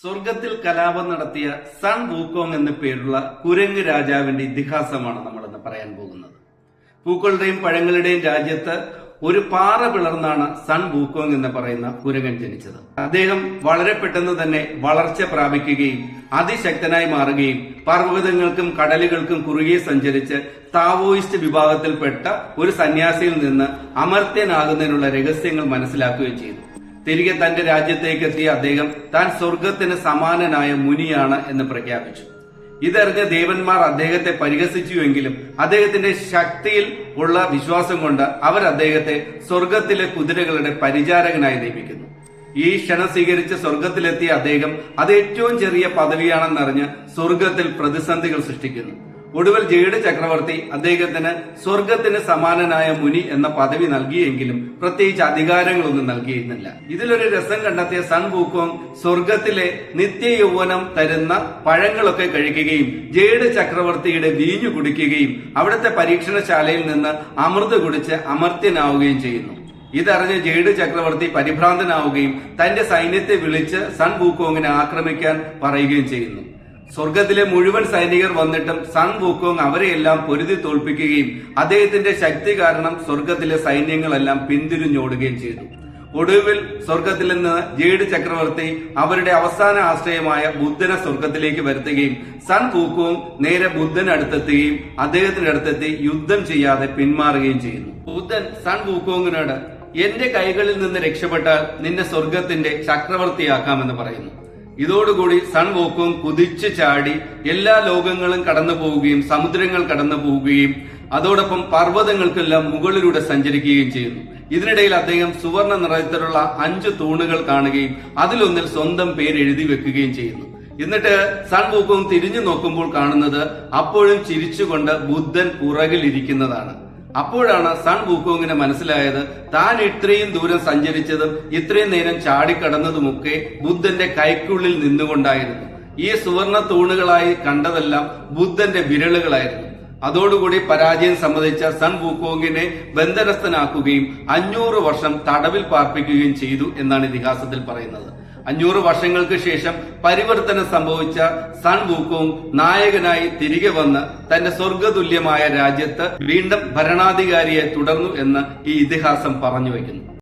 സ്വർഗത്തിൽ കലാപം നടത്തിയ സൺ വൂക്കോങ് എന്ന പേരുള്ള കുരങ്ങ് രാജാവിന്റെ ഇതിഹാസമാണ് നമ്മൾ ഇന്ന് പറയാൻ പോകുന്നത്. പൂക്കളുടെയും പഴങ്ങളുടെയും രാജ്യത്ത് ഒരു പാറ പിളർന്നാണ് സൺ വൂക്കോങ് എന്ന് പറയുന്ന കുരങ്ങൻ ജനിച്ചത്. അദ്ദേഹം വളരെ പെട്ടെന്ന് തന്നെ വളർച്ച പ്രാപിക്കുകയും അതിശക്തനായി മാറുകയും പർവതങ്ങൾക്കും കടലുകൾക്കും കുറുകെ സഞ്ചരിച്ച് താവോയിസ്റ്റ് വിഭാഗത്തിൽപ്പെട്ട ഒരു സന്യാസിയിൽ നിന്ന് അമർത്യനാകുന്നതിനുള്ള രഹസ്യങ്ങൾ മനസ്സിലാക്കുകയും ചെയ്തു. തിരികെ തന്റെ രാജ്യത്തേക്ക് എത്തിയ അദ്ദേഹം താൻ സ്വർഗത്തിന് സമാനനായ മുനിയാണ് എന്ന് പ്രഖ്യാപിച്ചു. ഇതറിഞ്ഞ ദേവന്മാർ അദ്ദേഹത്തെ പരിഹസിച്ചുവെങ്കിലും അദ്ദേഹത്തിന്റെ ശക്തിയിൽ ഉള്ള വിശ്വാസം കൊണ്ട് അവർ അദ്ദേഹത്തെ സ്വർഗത്തിലെ കുതിരകളുടെ പരിചാരകനായി നിയമിക്കുന്നു. ഈ ക്ഷണം സ്വീകരിച്ച് സ്വർഗത്തിലെത്തിയ അദ്ദേഹം അത് ഏറ്റവും ചെറിയ പദവിയാണെന്നറിഞ്ഞ് സ്വർഗത്തിൽ പ്രതിസന്ധികൾ സൃഷ്ടിക്കുന്നു. ഒടുവിൽ ജേഡ് ചക്രവർത്തി അദ്ദേഹത്തിന് സ്വർഗത്തിന് സമാനനായ മുനി എന്ന പദവി നൽകിയെങ്കിലും പ്രത്യേകിച്ച് അധികാരങ്ങളൊന്നും നൽകിയിരുന്നില്ല. ഇതിലൊരു രസം കണ്ടെത്തിയ സൺ വൂക്കോങ് സ്വർഗത്തിലെ നിത്യ യൗവനം തരുന്ന പഴങ്ങളൊക്കെ കഴിക്കുകയും ജേഡ് ചക്രവർത്തിയുടെ വീഞ്ഞു കുടിക്കുകയും അവിടുത്തെ പരീക്ഷണശാലയിൽ നിന്ന് അമൃത് കുടിച്ച് അമർത്യനാവുകയും ചെയ്യുന്നു. ഇതറിഞ്ഞ് ജേഡ് ചക്രവർത്തി പരിഭ്രാന്തനാവുകയും തന്റെ സൈന്യത്തെ വിളിച്ച് സൺ വൂക്കോങ്ങിനെ ആക്രമിക്കാൻ പറയുകയും ചെയ്യുന്നു. സ്വർഗത്തിലെ മുഴുവൻ സൈനികർ വന്നിട്ടും സൺ വൂക്കോങ് അവരെയെല്ലാം പൊരുതി തോൽപ്പിക്കുകയും അദ്ദേഹത്തിന്റെ ശക്തി കാരണം സ്വർഗത്തിലെ സൈന്യങ്ങളെല്ലാം പിന്തിരിഞ്ഞോടുകയും ചെയ്തു. ഒടുവിൽ സ്വർഗത്തിൽ നിന്ന് ജേഡ് ചക്രവർത്തി അവരുടെ അവസാന ആശ്രയമായ ബുദ്ധനെ സ്വർഗത്തിലേക്ക് വരുത്തുകയും സൺ പൂക്കവും നേരെ അദ്ദേഹത്തിന്റെ അടുത്തെത്തി യുദ്ധം ചെയ്യാതെ പിന്മാറുകയും ചെയ്യുന്നു ബുദ്ധൻ സൺ പൂക്കോങ്ങിനോട് എന്റെ കൈകളിൽ നിന്ന് രക്ഷപ്പെട്ടാൽ നിന്നെ സ്വർഗത്തിന്റെ ചക്രവർത്തിയാക്കാമെന്ന് പറയുന്നു. ഇതോടുകൂടി സൺ വോക്കും കുതിച്ചു ചാടി എല്ലാ ലോകങ്ങളും കടന്നു പോവുകയും സമുദ്രങ്ങൾ കടന്നു പോവുകയും അതോടൊപ്പം പർവതങ്ങൾക്കെല്ലാം മുകളിലൂടെ സഞ്ചരിക്കുകയും ചെയ്യുന്നു. ഇതിനിടയിൽ അദ്ദേഹം സുവർണ നിറത്തിലുള്ള അഞ്ച് തൂണുകൾ കാണുകയും അതിലൊന്നിൽ സ്വന്തം പേര് എഴുതി വെക്കുകയും ചെയ്യുന്നു. എന്നിട്ട് സൺ വൂക്കോങ് തിരിഞ്ഞു നോക്കുമ്പോൾ കാണുന്നത് അപ്പോഴും ചിരിച്ചുകൊണ്ട് ബുദ്ധൻ പുറകിലിരിക്കുന്നതാണ്. അപ്പോഴാണ് സൺ വൂക്കോങ്ങിന് മനസ്സിലായത് താൻ ഇത്രയും ദൂരം സഞ്ചരിച്ചതും ഇത്രയും നേരം ചാടിക്കടന്നതുമൊക്കെ ബുദ്ധന്റെ കൈക്കുള്ളിൽ നിന്നുകൊണ്ടായിരുന്നു. ഈ സുവർണ തൂണുകളായി കണ്ടതെല്ലാം ബുദ്ധന്റെ വിരലുകളായിരുന്നു. അതോടുകൂടി പരാജയം സമ്മതിച്ച സൺ വൂക്കോങ്ങിനെ ബന്ധനസ്ഥനാക്കുകയും അഞ്ഞൂറ് വർഷം തടവിൽ പാർപ്പിക്കുകയും ചെയ്തു എന്നാണ് ഇതിഹാസത്തിൽ പറയുന്നത്. അഞ്ഞൂറ് വർഷങ്ങൾക്ക് ശേഷം പരിവർത്തനം സംഭവിച്ച സൺ വൂക്കോങ് നായകനായി തിരികെ വന്ന് തന്റെ സ്വർഗതുല്യമായ രാജ്യത്ത് വീണ്ടും ഭരണാധികാരിയെ തുടർന്നു എന്ന് ഈ ഇതിഹാസം പറഞ്ഞു വയ്ക്കുന്നു.